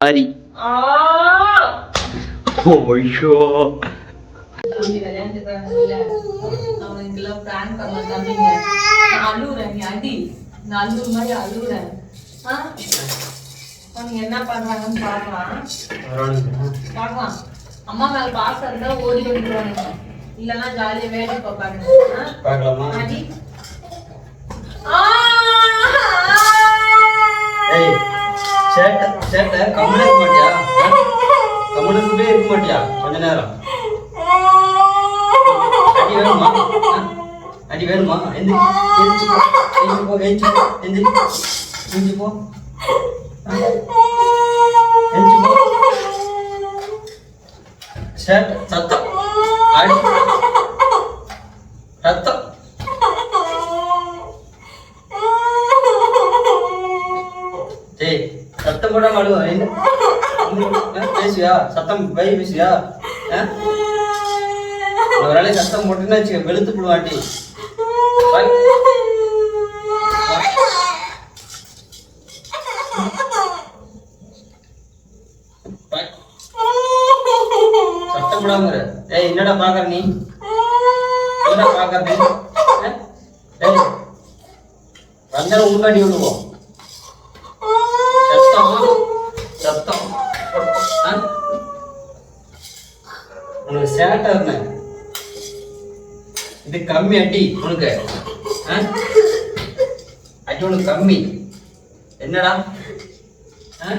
அரி ஓய்யோ என்ன பண்றாங்கன்னு பாக்கலாம் பாக்கலாம் அம்மா மேல பாசம் இருந்தா ஓடி ஓடிடுவாங்க இல்லன்னா ஜாலியா வேலை பார்ப்பாங்க சேட்டை சேட்டை. கம்முனே இருக்க மாட்டியா? கம்முனே இருக்க மாட்டியா? கொஞ்ச நேரம். அடி வேணுமா? அடி வேணுமா? எந்திரி. எந்திரிச்சு போ. எந்திரிச்சு போ எந்திரி. எந்திரிச்சு போ. எந்திரிச்சு போ. சேட்டை சத்தம். போடாம அழுவா பேசுவியா? சத்தம் பை பேசுவியா? ஒரு வேலை சத்தம் போட்டுன்னு வச்சுக்க வெளுத்து புழுவாட்டி சத்தம் போடாம ஏய் என்னடா பாக்குற நீ? என்ன பாக்குறது ஏய் வந்தாலும் உள்காட்டி விடுவோம் உனக்கு சேட்டை இருந்தேன் இது கம்மி அடி உனக்கு. ஆ? அடி உனக்கு கம்மி. என்னடா? ஆ?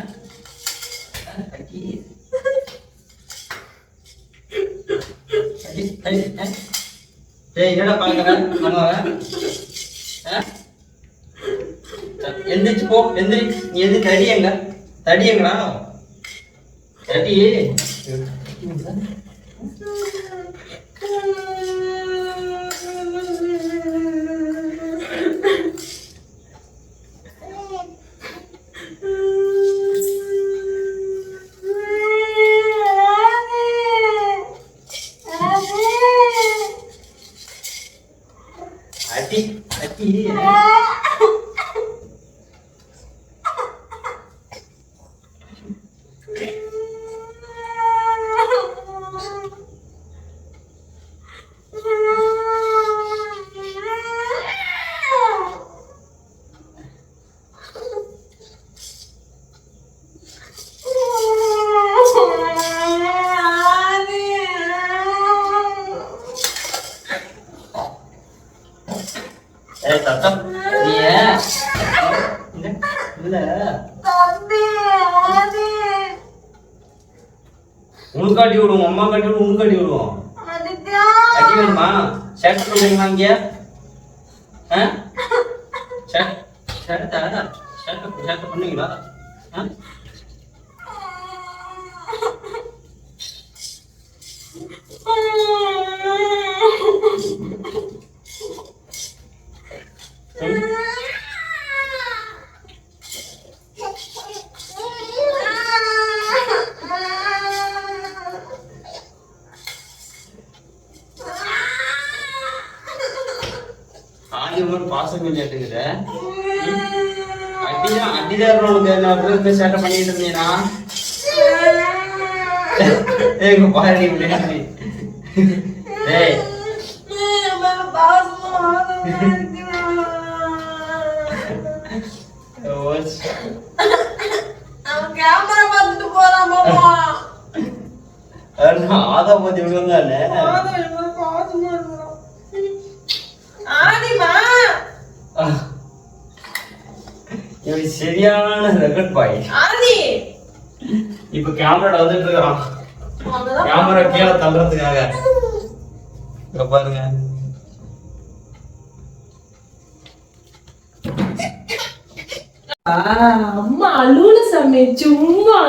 ஆ, அடி. அடி ஆ? டேய் என்னடா பாக்குற பண்ணுவாங்க எந்திரிச்சு போ எந்திரி. நீ எந்திரி தடி எங்க தடி. どうも。இல்ல உனக்கு காட்டி விடுவோம் அம்மா காட்டி விடுவோம் உனக்கு காட்டி விடுவோம். அடி வேணுமா ஷர்ட் பண்ணுவீங்களா இங்க ஷர்ட் ஷர்ட் ஷர்ட் ஷர்ட் பண்ணுவீங்களா? ஆதி பாசங்கள் கேட்டுக்கிற அடிதான் அடிதான் உனக்கு என்ன இருந்து சேட்டை பண்ணிட்டு இருந்தீனா? ஏங்க பாரு விளையாடி ஏய். கேமரா பார்த்துட்டு போறான் ஆதா பத்தி விழுந்தானே இவன் சரியான ரெக்கட் பாய் ஆதி இப்ப கேமரா வந்துட்டு இருக்கான் கேமரா கீழே தள்ளுறதுக்காக. இங்க பாருங்க. அம்மா அழுவுல சாமி. சும்மா.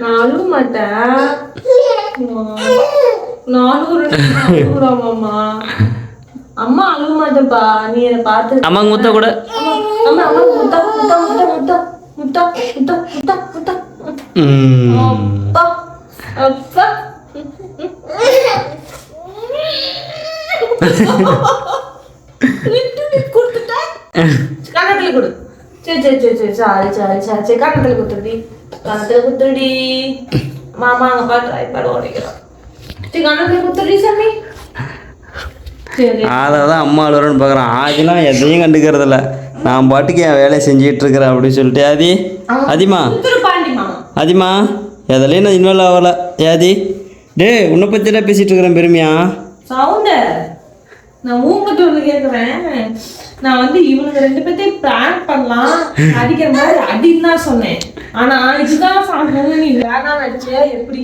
நான் அழுவ மாட்டேன். நானும் ஒரு அழுகுறோம் அம்மா அம்மா அழுவ மாட்டேப்பா நீ என்னை பார்த்து அம்மாங்க முத்த கூட. அம்மா அம்மா அம்மா முட்டா முட்டா முட்டா முட்டா முட்டா முட்டா முட்டா முட்டா அப்பா அப்பா விட்டு கொடுத்துட்டேன் கண்ணாடியில் கொடு சரி சரி சரி சாரி சாரி சாரி சரி கணத்துல குத்துடி கணத்துல குத்துடி மாமா அங்க பாட்டு ஐபாடு உடைக்கிறான் சரி கணத்துல குத்துடி சாமி சரி அதை தான் அம்மா அழுறன்னு பார்க்குறான் ஆதிலாம் எதையும் கண்டுக்கிறதில்ல. நான் பாட்டுக்கு என் வேலையை செஞ்சிட்டு இருக்கிறேன் அப்படின்னு சொல்லிட்டு ஆதி. அதிமா அதிமா எதுலையும் நான் இன்வால்வ் ஆகலை. ஏதி டேய் உன்னை பற்றி தான் பேசிகிட்டு இருக்கிறேன் பெருமையா? நான் ஊங்கிட்டு வந்து கேக்குறேன். நான் வந்து இவனுங்க ரெண்டு பேர்த்தையும் பிராங்க் பண்ணலாம். அடிக்கிற மாதிரி அடின்னு தான் சொன்னேன். ஆனா இதுதான் சாப்பிடணும் நீ வேணாம் நடிச்சியா எப்படி?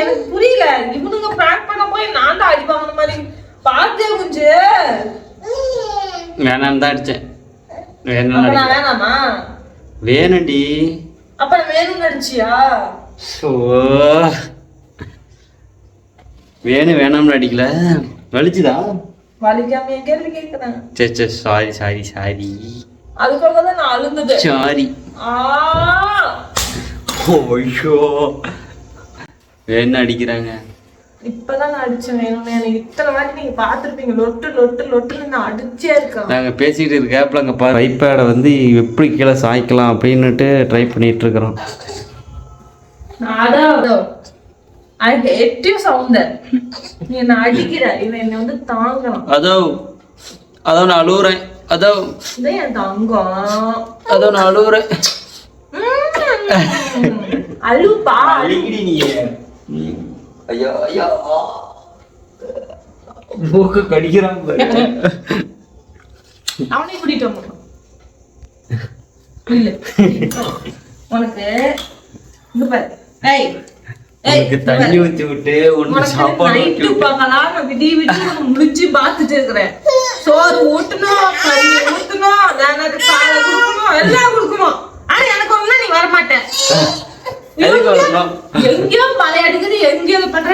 எனக்கு புரியல. இவனுங்க பிராங்க் பண்ண போய் நான் தான் அடி வாங்கின மாதிரி. பார்த்தே குஞ்சு? வேணான்னு தான் அடித்தேன் வேணும்? வேணும்டி. அப்ப வேணும்னு நடிச்சியா ஸோ வேணும் வேணாம்னு அடிக்கல. வலிச்சுதா? வலிக்காம என் கேள்வி கேட்கிறேன் சரி சரி சாரி சாரி சாரி அதுக்காக தான் நான் அழுந்தது. சாரி ஆ. ஓய்யோ வேணும் அடிக்கிறாங்க. இப்பதான் நான் அடிச்சேன் வேணும்னு. எனக்கு இத்தனை வாட்டி நீங்க பாத்திருப்பீங்க லொட்டு லொட்டு லொட்டுன்னு நான் அடிச்சே இருக்கேன். நாங்கள் பேசிக்கிட்டு இருக்க கேப்பில் அங்கே பாரு. ஐபேடை வந்து எப்படி கீழே சாய்க்கலாம் அப்படின்னுட்டு ட்ரை பண்ணிட்டு இருக்கிறோம். அதான் ஐ ஹேட் யூ நீ என்ன அடிக்கிற? இவன் என்னை வந்து தாங்கலாம் அதோ அதோ நான் அழுகுறேன் அதோ என் தங்கம். அதோ நான் அழுகுறேன் உம். அழுப்பா. அழுகிடி நீ ஐயோ ஐயோ. மூக்கு கடிக்கிறான். அவனே கூட்டிட்டு இல்ல. உனக்கு இங்க பாரு. ஏய் தண்ணி. ஊத்தி விட்டு சாப்பாடு பார்க்கலாம் முழிச்சு பார்த்துட்டு இருக்கிறேன். சோறு ஊட்டணும் கறி ஊட்டணும் எனக்கு பாலை கொடுக்கணும் எல்லாம் கொடுக்கணும் ஆனா எனக்கு ஒண்ணு நீ வரமாட்ட எதுக்கு வரணும்? எங்கேயோ மலை அடிக்குது எங்கேயோ இது பண்ற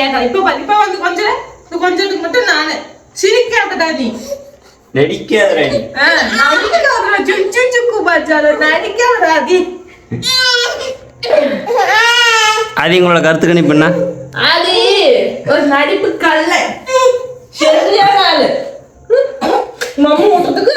நீ ஏன் கேட்க இப்ப இப்ப வந்து கொஞ்சம் கொஞ்சத்துக்கு மட்டும் நானு. சிரிக்காதடா நீ. நடிக்காதடா நீ. நடிக்காதடா சுச்சு சுக்கு பாச்சால நடிக்காதடா நீ. அது உங்களோட கருத்து கணிப்பு என்ன அது ஒரு நடிப்பு கல்ல சரியான ஆளு. மம்மு ஊட்டத்துக்கு